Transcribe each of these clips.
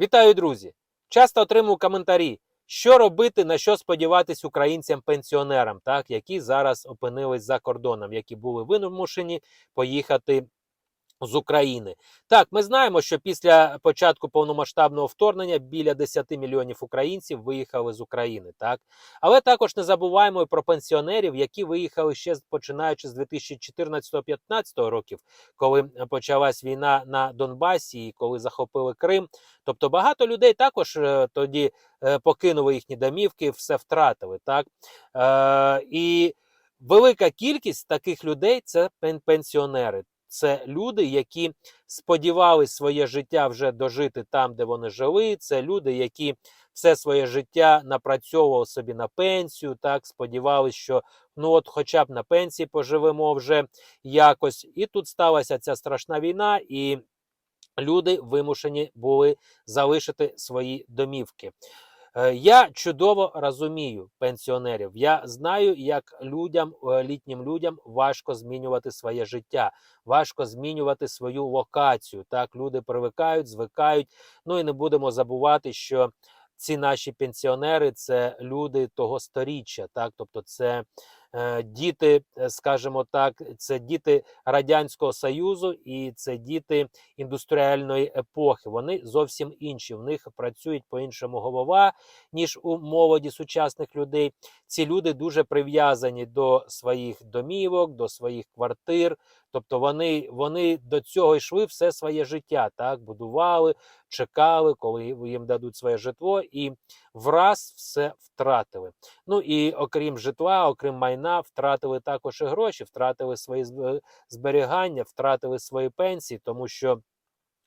Вітаю, друзі! Часто отримую коментарі, що робити, на що сподіватись українцям-пенсіонерам, так, які зараз опинились за кордоном, які були вимушені поїхати з України. Так, ми знаємо, що після початку повномасштабного вторгнення біля 10 мільйонів українців виїхали з України. Так, але також не забуваємо і про пенсіонерів, які виїхали ще починаючи з 2014-2015 років, коли почалась війна на Донбасі, і коли захопили Крим. Тобто багато людей також е, тоді е, покинули їхні домівки, все втратили. Так е, і велика кількість таких людей це пенсіонери. Це люди, які сподівались своє життя вже дожити там, де вони жили. Це люди, які все своє життя напрацьовували собі на пенсію. Так сподівались, що ну от, хоча б на пенсії поживемо вже якось. І тут сталася ця страшна війна, і люди вимушені були залишити свої домівки. Е, Я чудово розумію пенсіонерів. Я знаю, як людям, е, літнім людям важко змінювати своє життя, важко змінювати свою локацію. Так, люди привикають, звикають. Ну і не будемо забувати, що ці наші пенсіонери це люди того сторіччя, так, тобто це діти, е, скажімо так, це діти Радянського Союзу і це діти індустріальної епохи. Вони зовсім інші. В них працюють по-іншому голова, ніж у молоді сучасних людей. Ці люди дуже прив'язані до своїх домівок, до своїх квартир. Тобто вони, вони до цього йшли все своє життя, так будували, чекали, коли їм дадуть своє житло, і враз все втратили. Ну і окрім житла, окрім майна, втратили також і гроші, втратили свої зберігання, втратили свої пенсії, тому що.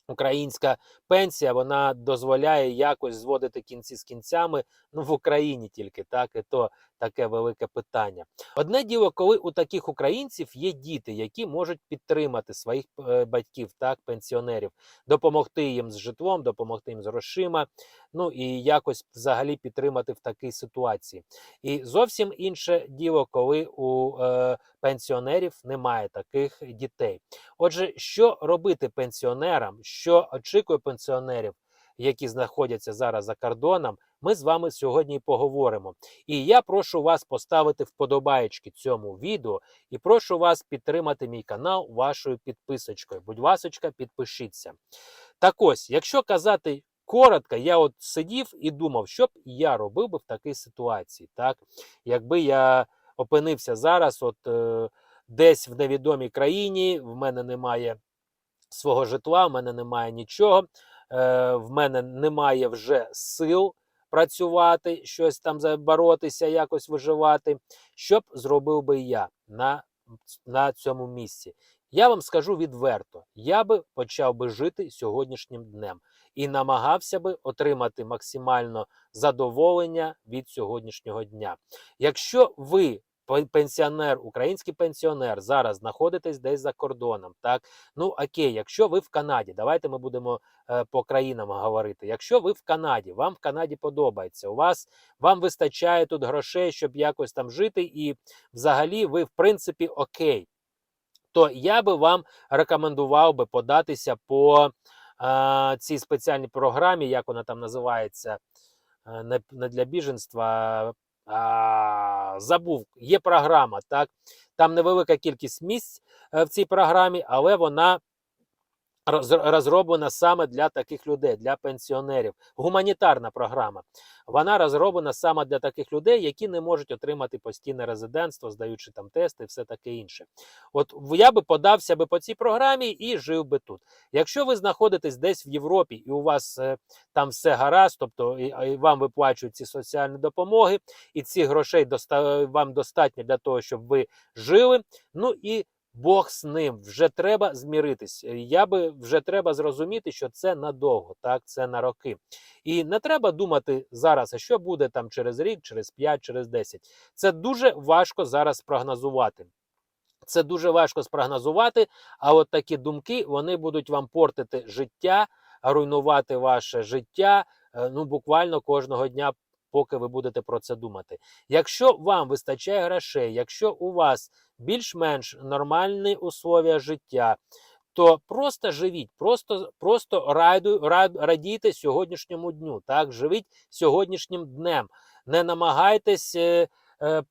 Українська пенсія вона дозволяє якось зводити кінці з кінцями. Ну в Україні тільки так, і то таке велике питання. Одне діло, коли у таких українців є діти, які можуть підтримати своїх е, батьків, так, пенсіонерів, допомогти їм з житлом, допомогти їм з грошима, ну і якось взагалі підтримати в такій ситуації. І зовсім інше діло, коли у е, пенсіонерів немає таких дітей. Отже, що робити пенсіонерам, що очікує пенсіонерів, які знаходяться зараз за кордоном, ми з вами сьогодні поговоримо. І я прошу вас поставити вподобаєчки цьому відео і прошу вас підтримати мій канал вашою підписочкою. Будь ласочка, підпишіться. Так ось, якщо казати коротко, я от сидів і думав, що б я робив би в такій ситуації, так? Якби я опинився зараз, от е, десь в невідомій країні, в мене немає свого житла, в мене немає нічого, е, в мене немає вже сил працювати, щось там за- боротися, якось виживати. Що б зробив би я на, на цьому місці? Я вам скажу відверто: я би почав би жити сьогоднішнім днем і намагався би отримати максимально задоволення від сьогоднішнього дня. Якщо ви пенсіонер, український пенсіонер, зараз знаходитесь десь за кордоном, так ну окей, якщо ви в Канаді, давайте ми будемо е, по країнам говорити. Якщо ви в Канаді, вам в Канаді подобається, у вас вам вистачає тут грошей, щоб якось там жити, і взагалі ви в принципі окей, то я би вам рекомендував би податися по е, цій спеціальній програмі, як вона там називається, е, не, не для біженства. А, забув, є програма, так? Там невелика кількість місць е, в цій програмі, але вона розроблена саме для таких людей, для пенсіонерів. Гуманітарна програма. Вона розроблена саме для таких людей, які не можуть отримати постійне резидентство, здаючи там тести і все таке інше. От я би подався би по цій програмі і жив би тут. Якщо ви знаходитесь десь в Європі і у вас е, там все гаразд, тобто і, і вам виплачують ці соціальні допомоги, і ці грошей доста, вам достатньо для того, щоб ви жили. Ну і Бог з ним вже треба зміритись. Е, Я би вже треба зрозуміти, що це надовго, так це на роки. І не треба думати зараз, а що буде там через рік, через 5, через 10. Це дуже важко зараз прогнозувати. Це дуже важко спрогнозувати, а от такі думки вони будуть вам портити життя, руйнувати ваше життя е, ну буквально кожного дня, поки ви будете про це думати. Якщо вам вистачає грошей, якщо у вас більш-менш нормальні условия життя, то просто живіть, просто, просто раду, рад, радійте сьогоднішньому дню. Так, живіть сьогоднішнім днем. Не намагайтесь е,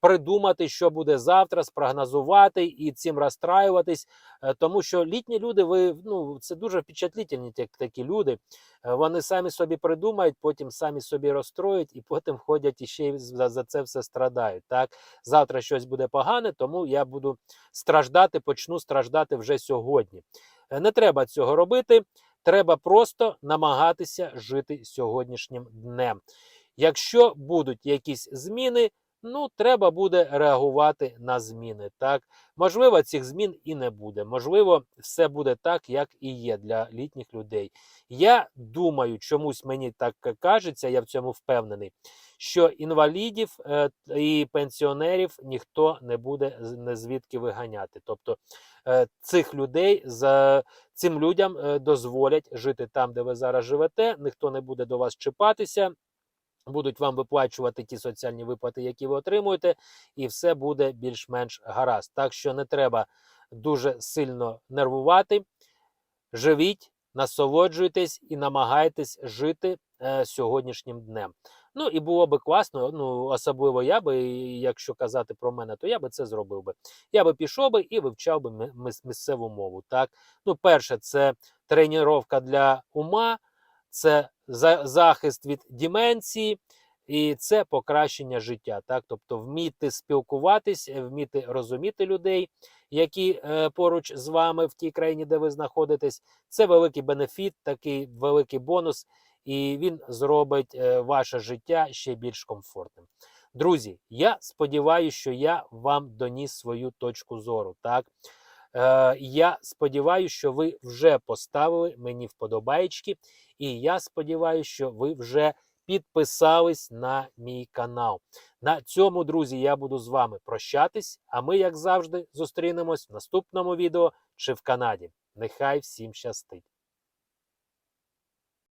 придумати, що буде завтра, спрогнозувати і цим розстраюватись. Е, тому що літні люди, ви ну це дуже впечатлительні ті- такі люди. Е, Вони самі собі придумають, потім самі собі розстроють, і потім ходять і ще за, за це все страдають. Так, завтра щось буде погане, тому я буду страждати, почну страждати вже сьогодні. Е, Не треба цього робити. Треба просто намагатися жити сьогоднішнім днем. Якщо будуть якісь зміни, ну треба буде реагувати на зміни. Так, можливо, цих змін і не буде. Можливо, все буде так, як і є для літніх людей. Я думаю, чомусь мені так кажеться, я в цьому впевнений, що інвалідів е, і пенсіонерів ніхто не буде звідки виганяти. Тобто е, цих людей за цим людям е, дозволять жити там, де ви зараз живете. Ніхто не буде до вас чіпатися. Будуть вам виплачувати ті соціальні виплати, які ви отримуєте, і все буде більш-менш гаразд. Так що не треба дуже сильно нервувати. Живіть, насолоджуйтесь і намагайтесь жити е, сьогоднішнім днем. Ну і було би класно, ну особливо я би, якщо казати про мене, то я би це зробив би. Я би пішов би і вивчав би мис- місцеву мову. Так, ну, перше, це тренування для ума, це за- захист від деменції. І це покращення життя, так тобто вміти спілкуватись, е, вміти розуміти людей, які е, поруч з вами в тій країні, де ви знаходитесь. Це великий бенефіт, такий великий бонус, і він зробить е, ваше життя ще більш комфортним. Друзі, я сподіваюся, що я вам доніс свою точку зору. Так? Е, я сподіваюся, що ви вже поставили мені вподобаєчки, і я сподіваюся, що ви вже підписались на мій канал. На цьому, друзі, я буду з вами прощатись. А ми, як завжди, зустрінемось в наступному відео чи в Канаді. Нехай всім щастить!